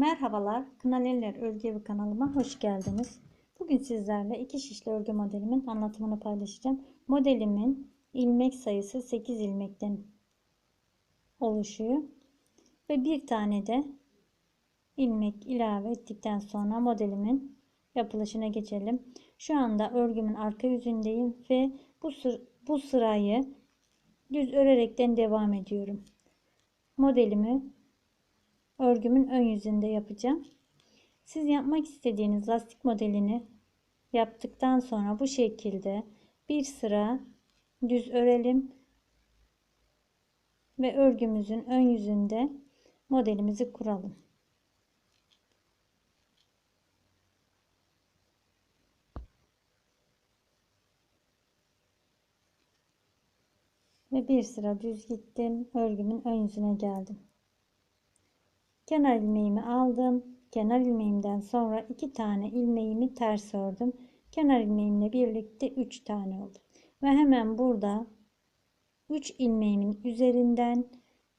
Merhabalar, Kınaleller Örgü Evi kanalıma hoş geldiniz. Bugün sizlerle iki şişli örgü modelimin anlatımını paylaşacağım. Modelimin ilmek sayısı 8 ilmekten oluşuyor. Ve bir tane de ilmek ilave ettikten sonra modelimin yapılışına geçelim. Şu anda örgümün arka yüzündeyim ve bu, sır bu sırayı düz örerekten devam ediyorum. Modelimi örgümün ön yüzünde yapacağım. Siz yapmak istediğiniz lastik modelini yaptıktan sonra bu şekilde bir sıra düz örelim ve örgümüzün ön yüzünde modelimizi kuralım. Ve bir sıra düz gittim. Örgümün ön yüzüne geldim. Kenar ilmeğimi aldım. Kenar ilmeğimden sonra iki tane ilmeğimi ters ördüm. Kenar ilmeğimle birlikte 3 tane oldu. Ve hemen burada 3 ilmeğimin üzerinden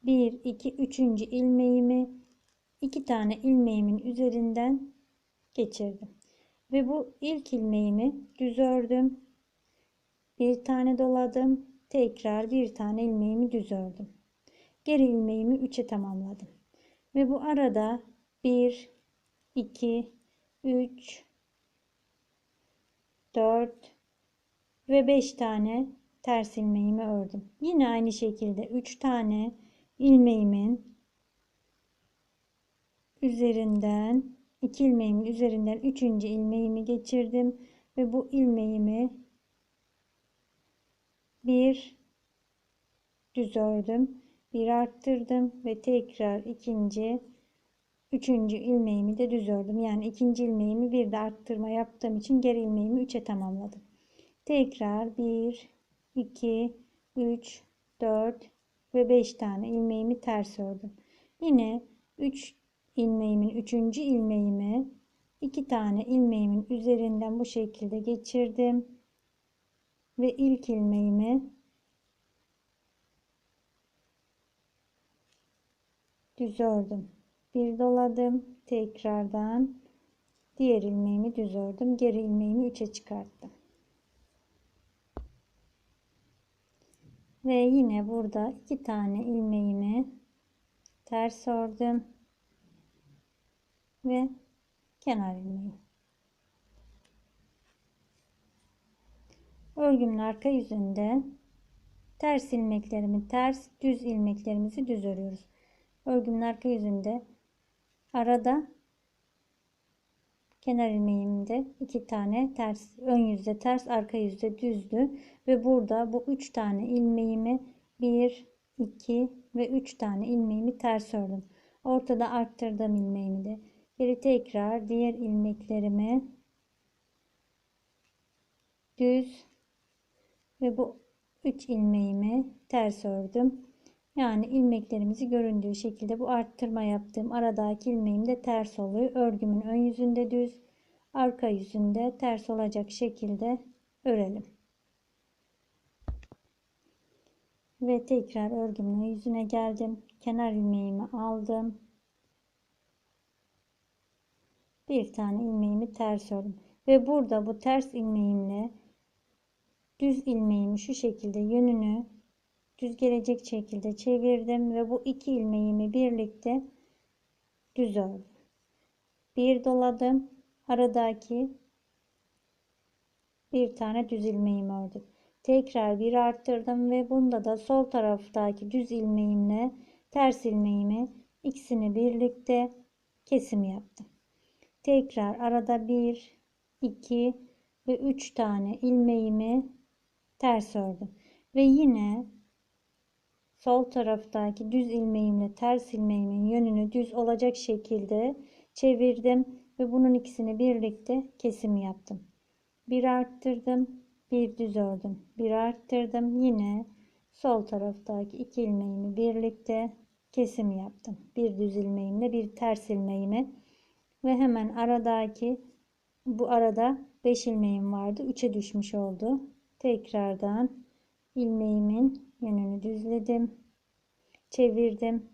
1 2 3. ilmeğimi 2 tane ilmeğimin üzerinden geçirdim. Ve bu ilk ilmeğimi düz ördüm. Bir tane doladım. Tekrar bir tane ilmeğimi düz ördüm. Geri ilmeğimi 3'e tamamladım. Ve bu arada 1, 2, 3, 4 ve 5 tane ters ilmeğimi ördüm. Yine aynı şekilde 3 tane ilmeğimin üzerinden 2 ilmeğimin üzerinden 3. ilmeğimi geçirdim ve bu ilmeğimi bir düz ördüm bir arttırdım ve tekrar ikinci üçüncü ilmeğimi de düz ördüm. Yani ikinci ilmeğimi bir de arttırma yaptığım için geri ilmeğimi 3'e tamamladım. Tekrar 1 2 3 4 ve 5 tane ilmeğimi ters ördüm. Yine 3 ilmeğimin 3. ilmeğimi 2 tane ilmeğimin üzerinden bu şekilde geçirdim. Ve ilk ilmeğimi düz ördüm. Bir doladım. Tekrardan diğer ilmeğimi düz ördüm. Geri ilmeğimi 3'e çıkarttım. Ve yine burada iki tane ilmeğimi ters ördüm. Ve kenar ilmeği. Örgümün arka yüzünde ters ilmeklerimi ters, düz ilmeklerimizi düz örüyoruz örgümün arka yüzünde. Arada kenar ilmeğimde iki tane ters ön yüzde ters arka yüzde düzdü. Ve burada bu üç tane ilmeğimi bir iki ve üç tane ilmeğimi ters ördüm. Ortada arttırdım ilmeğimi de. Geri tekrar diğer ilmeklerimi düz ve bu üç ilmeğimi ters ördüm yani ilmeklerimizi göründüğü şekilde bu arttırma yaptığım aradaki ilmeğim de ters oluyor. Örgümün ön yüzünde düz, arka yüzünde ters olacak şekilde örelim. Ve tekrar örgümün yüzüne geldim. Kenar ilmeğimi aldım. Bir tane ilmeğimi ters ördüm. Ve burada bu ters ilmeğimle düz ilmeğimi şu şekilde yönünü düz gelecek şekilde çevirdim ve bu iki ilmeğimi birlikte düz ördüm. Bir doladım. Aradaki bir tane düz ilmeğimi ördüm. Tekrar bir arttırdım ve bunda da sol taraftaki düz ilmeğimle ters ilmeğimi ikisini birlikte kesim yaptım. Tekrar arada bir, iki ve üç tane ilmeğimi ters ördüm. Ve yine sol taraftaki düz ilmeğimle ters ilmeğimin yönünü düz olacak şekilde çevirdim ve bunun ikisini birlikte kesim yaptım. Bir arttırdım, bir düz ördüm. Bir arttırdım. Yine sol taraftaki iki ilmeğimi birlikte kesim yaptım. Bir düz ilmeğimle bir ters ilmeğimi ve hemen aradaki bu arada 5 ilmeğim vardı. 3'e düşmüş oldu. Tekrardan ilmeğimin yönünü düzledim çevirdim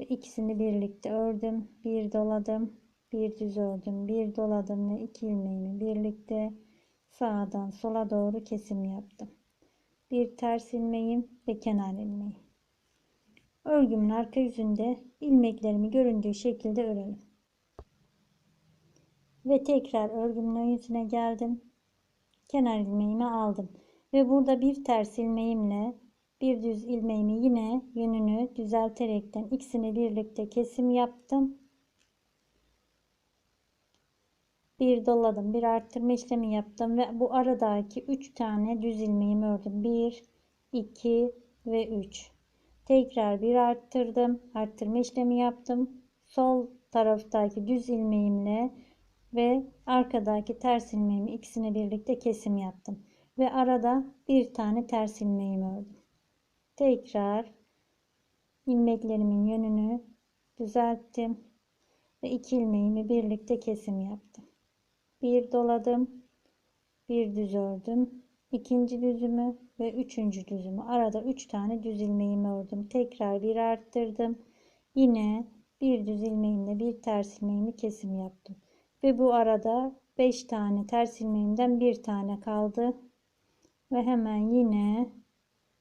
ve ikisini birlikte ördüm. Bir doladım, bir düz ördüm, bir doladım ve iki ilmeğimi birlikte sağdan sola doğru kesim yaptım. Bir ters ilmeğim ve kenar ilmeği. Örgümün arka yüzünde ilmeklerimi göründüğü şekilde örelim. Ve tekrar örgümün ön yüzüne geldim. Kenar ilmeğimi aldım. Ve burada bir ters ilmeğimle bir düz ilmeğimi yine yönünü düzelterekten ikisini birlikte kesim yaptım. Bir doladım, bir arttırma işlemi yaptım ve bu aradaki 3 tane düz ilmeğimi ördüm. 1 2 ve 3. Tekrar bir arttırdım, arttırma işlemi yaptım. Sol taraftaki düz ilmeğimle ve arkadaki ters ilmeğimi ikisini birlikte kesim yaptım ve arada bir tane ters ilmeğimi ördüm. Tekrar ilmeklerimin yönünü düzelttim ve iki ilmeğimi birlikte kesim yaptım. Bir doladım, bir düz ördüm, ikinci düzümü ve üçüncü düzümü arada üç tane düz ilmeğimi ördüm. Tekrar bir arttırdım. Yine bir düz ilmeğimle bir ters ilmeğimi kesim yaptım. Ve bu arada 5 tane ters ilmeğimden bir tane kaldı. Ve hemen yine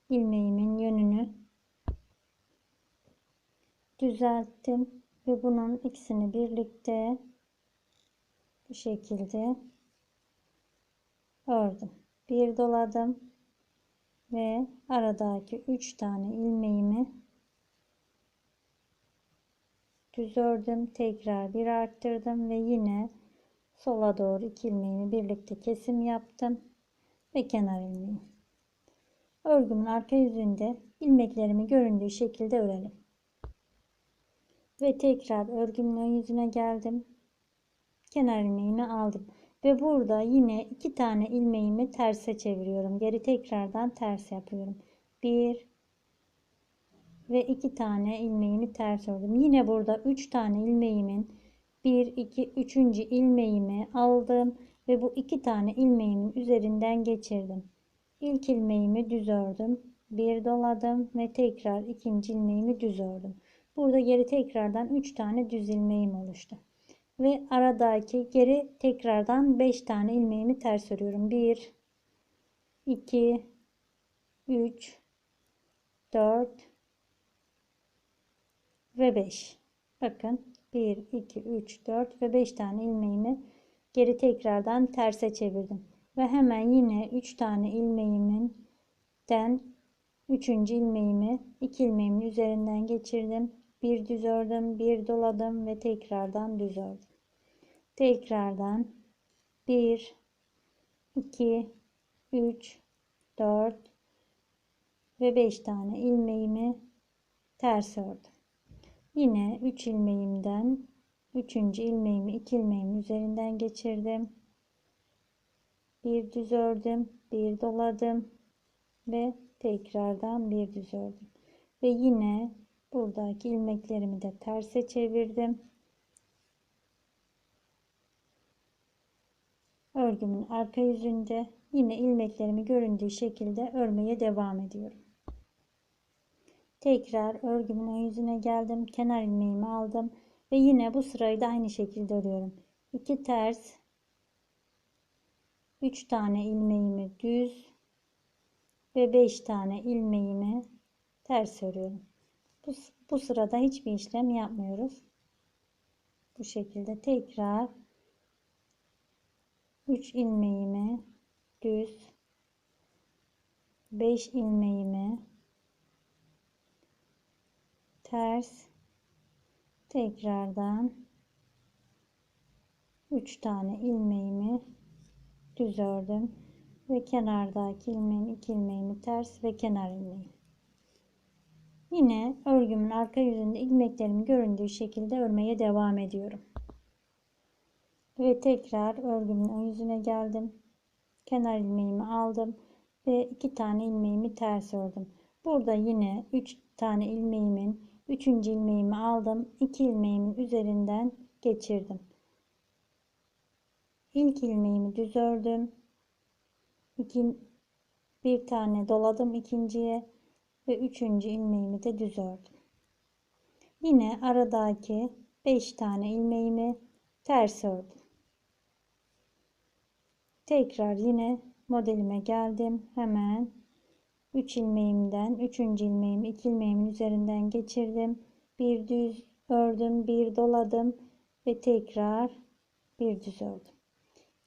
ilmeğimin yönünü düzelttim. Ve bunun ikisini birlikte bu şekilde ördüm. Bir doladım ve aradaki 3 tane ilmeğimi düz ördüm. Tekrar bir arttırdım ve yine sola doğru iki ilmeğimi birlikte kesim yaptım ve kenar ilmeği. Örgümün arka yüzünde ilmeklerimi göründüğü şekilde örelim. Ve tekrar örgümün ön yüzüne geldim. Kenar ilmeğimi aldım. Ve burada yine iki tane ilmeğimi terse çeviriyorum. Geri tekrardan ters yapıyorum. Bir ve iki tane ilmeğimi ters ördüm. Yine burada üç tane ilmeğimin 1 2 3. ilmeğimi aldım ve bu iki tane ilmeğimin üzerinden geçirdim. İlk ilmeğimi düz ördüm. Bir doladım ve tekrar ikinci ilmeğimi düz ördüm. Burada geri tekrardan 3 tane düz ilmeğim oluştu. Ve aradaki geri tekrardan 5 tane ilmeğimi ters örüyorum. 1 2 3 4 ve 5. Bakın 1 2 3 4 ve 5 tane ilmeğimi geri tekrardan terse çevirdim. Ve hemen yine 3 tane ilmeğimin den 3. ilmeğimi 2 ilmeğimin üzerinden geçirdim. Bir düz ördüm, bir doladım ve tekrardan düz ördüm. Tekrardan 1 2 3 4 ve 5 tane ilmeğimi ters ördüm. Yine 3 ilmeğimden 3. ilmeğimi 2 ilmeğimin üzerinden geçirdim. Bir düz ördüm, bir doladım ve tekrardan bir düz ördüm. Ve yine buradaki ilmeklerimi de terse çevirdim. Örgümün arka yüzünde yine ilmeklerimi göründüğü şekilde örmeye devam ediyorum. Tekrar örgümün yüzüne geldim. Kenar ilmeğimi aldım. Ve yine bu sırayı da aynı şekilde örüyorum. 2 ters 3 tane ilmeğimi düz ve 5 tane ilmeğimi ters örüyorum. Bu, bu sırada hiçbir işlem yapmıyoruz. Bu şekilde tekrar 3 ilmeğimi düz 5 ilmeğimi ters tekrardan 3 tane ilmeğimi düz ördüm ve kenardaki ilmeğim 2 ilmeğimi ters ve kenar ilmeği. Yine örgümün arka yüzünde ilmeklerimi göründüğü şekilde örmeye devam ediyorum. Ve tekrar örgümün ön yüzüne geldim. Kenar ilmeğimi aldım ve 2 tane ilmeğimi ters ördüm. Burada yine 3 tane ilmeğimin Üçüncü ilmeğimi aldım. iki ilmeğimin üzerinden geçirdim. İlk ilmeğimi düz ördüm. İki, bir tane doladım ikinciye ve üçüncü ilmeğimi de düz ördüm. Yine aradaki 5 tane ilmeğimi ters ördüm. Tekrar yine modelime geldim. Hemen 3 ilmeğimden 3. ilmeğimi 2 ilmeğimin üzerinden geçirdim. Bir düz ördüm, bir doladım ve tekrar bir düz ördüm.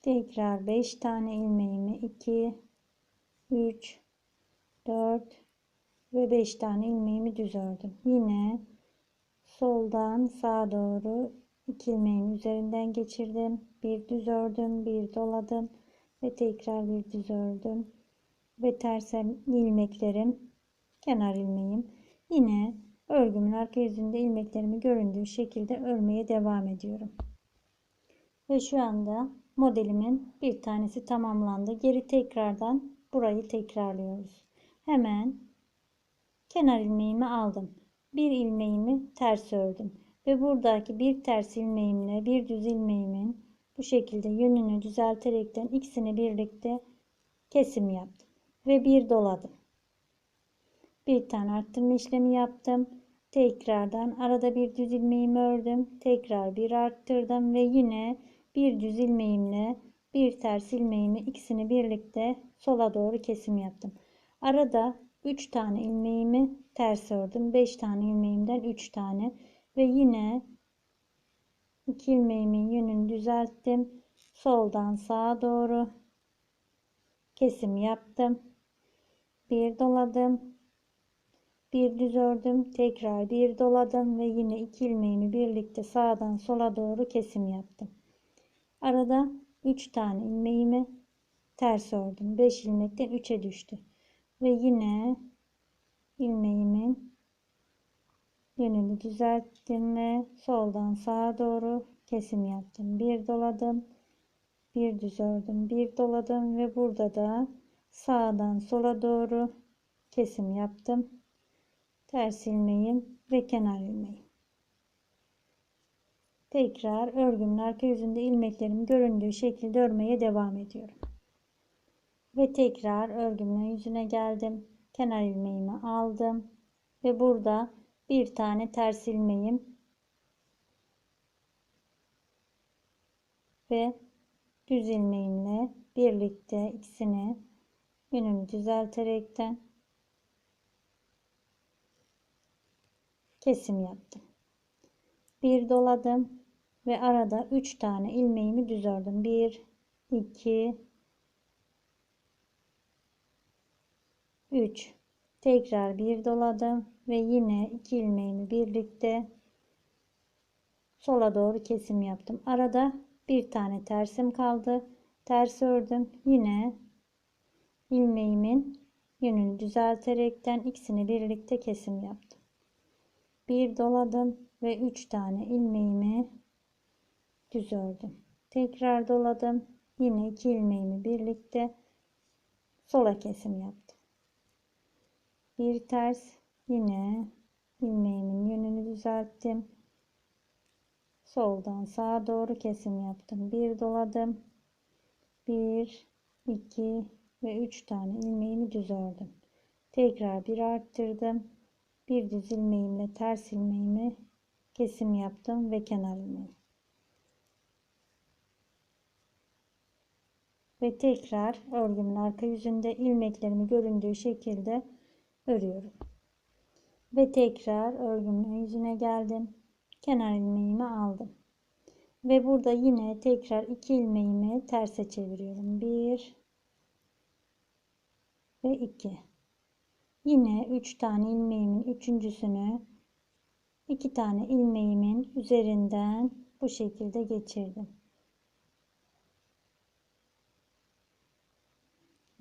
Tekrar 5 tane ilmeğimi 2 3 4 ve 5 tane ilmeğimi düz ördüm. Yine soldan sağa doğru 2 ilmeğin üzerinden geçirdim. Bir düz ördüm, bir doladım ve tekrar bir düz ördüm. Ve ters ilmeklerim, kenar ilmeğim. Yine örgümün arka yüzünde ilmeklerimi göründüğü şekilde örmeye devam ediyorum. Ve şu anda modelimin bir tanesi tamamlandı. Geri tekrardan burayı tekrarlıyoruz. Hemen kenar ilmeğimi aldım. Bir ilmeğimi ters ördüm ve buradaki bir ters ilmeğimle bir düz ilmeğimin bu şekilde yönünü düzelterekten ikisini birlikte kesim yaptım ve bir doladım. Bir tane arttırma işlemi yaptım. Tekrardan arada bir düz ilmeğimi ördüm. Tekrar bir arttırdım ve yine bir düz ilmeğimle bir ters ilmeğimi ikisini birlikte sola doğru kesim yaptım. Arada 3 tane ilmeğimi ters ördüm. 5 tane ilmeğimden 3 tane ve yine 2 ilmeğimin yönünü düzelttim. Soldan sağa doğru kesim yaptım. Bir doladım. Bir düz ördüm. Tekrar bir doladım ve yine iki ilmeğimi birlikte sağdan sola doğru kesim yaptım. Arada 3 tane ilmeğimi ters ördüm. 5 ilmekten 3'e düştü. Ve yine ilmeğimin yönünü düzelttim ve soldan sağa doğru kesim yaptım. Bir doladım. Bir düz ördüm. Bir doladım ve burada da sağdan sola doğru kesim yaptım. Ters ilmeğim ve kenar ilmeğim. Tekrar örgümün arka yüzünde ilmeklerim göründüğü şekilde örmeye devam ediyorum. Ve tekrar örgümün yüzüne geldim. Kenar ilmeğimi aldım. Ve burada bir tane ters ilmeğim ve düz ilmeğimle birlikte ikisini yönümü düzelterekten kesim yaptım. Bir doladım ve arada 3 tane ilmeğimi düz ördüm. 1 2 3 tekrar bir doladım ve yine iki ilmeğimi birlikte sola doğru kesim yaptım. Arada bir tane tersim kaldı. Ters ördüm. Yine ilmeğimin yönünü düzelterekten ikisini birlikte kesim yaptım. Bir doladım ve üç tane ilmeğimi düz ördüm. Tekrar doladım. Yine iki ilmeğimi birlikte sola kesim yaptım. Bir ters yine ilmeğimin yönünü düzelttim. Soldan sağa doğru kesim yaptım. Bir doladım. Bir, iki ve üç tane ilmeğimi düz ördüm. Tekrar bir arttırdım. Bir düz ilmeğimle ters ilmeğimi kesim yaptım ve kenar ilmeği. Ve tekrar örgümün arka yüzünde ilmeklerimi göründüğü şekilde örüyorum. Ve tekrar örgümün yüzüne geldim. Kenar ilmeğimi aldım. Ve burada yine tekrar iki ilmeğimi terse çeviriyorum. 1 ve 2. Yine 3 tane ilmeğimin üçüncüsünü iki tane ilmeğimin üzerinden bu şekilde geçirdim.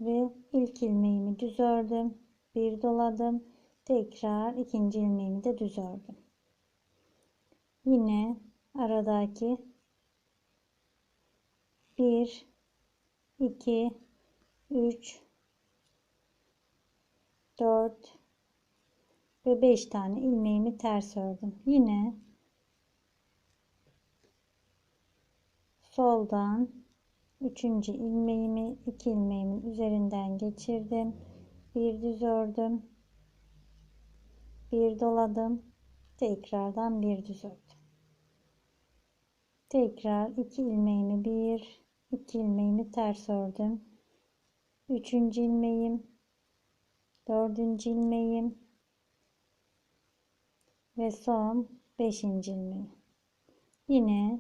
Ve ilk ilmeğimi düz ördüm. Bir doladım. Tekrar ikinci ilmeğimi de düz ördüm. Yine aradaki 1 2 3 4 ve 5 tane ilmeğimi ters ördüm. Yine soldan 3. ilmeğimi 2 ilmeğimin üzerinden geçirdim. Bir düz ördüm. Bir doladım. tekrardan bir düz ördüm. Tekrar iki ilmeğimi bir, iki ilmeğimi ters ördüm. Üçüncü ilmeğim, dördüncü ilmeğim ve son beşinci ilmeğim. Yine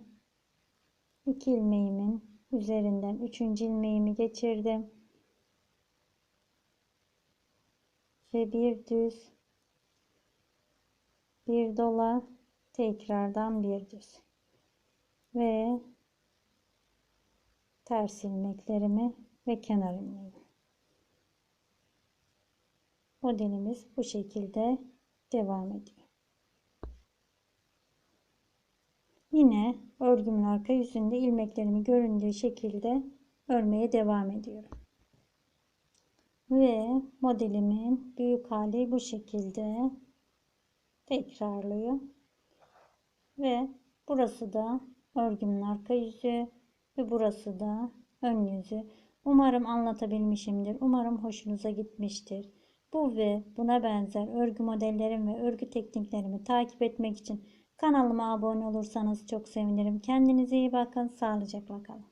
iki ilmeğimin üzerinden üçüncü ilmeğimi geçirdim. Ve bir düz bir dola tekrardan bir düz ve ters ilmeklerimi ve kenar ilmeğimi. Modelimiz bu şekilde devam ediyor. Yine örgümün arka yüzünde ilmeklerimi göründüğü şekilde örmeye devam ediyorum. Ve modelimin büyük hali bu şekilde tekrarlıyor. Ve burası da örgümün arka yüzü ve burası da ön yüzü. Umarım anlatabilmişimdir. Umarım hoşunuza gitmiştir. Bu ve buna benzer örgü modellerim ve örgü tekniklerimi takip etmek için kanalıma abone olursanız çok sevinirim. Kendinize iyi bakın. Sağlıcakla kalın.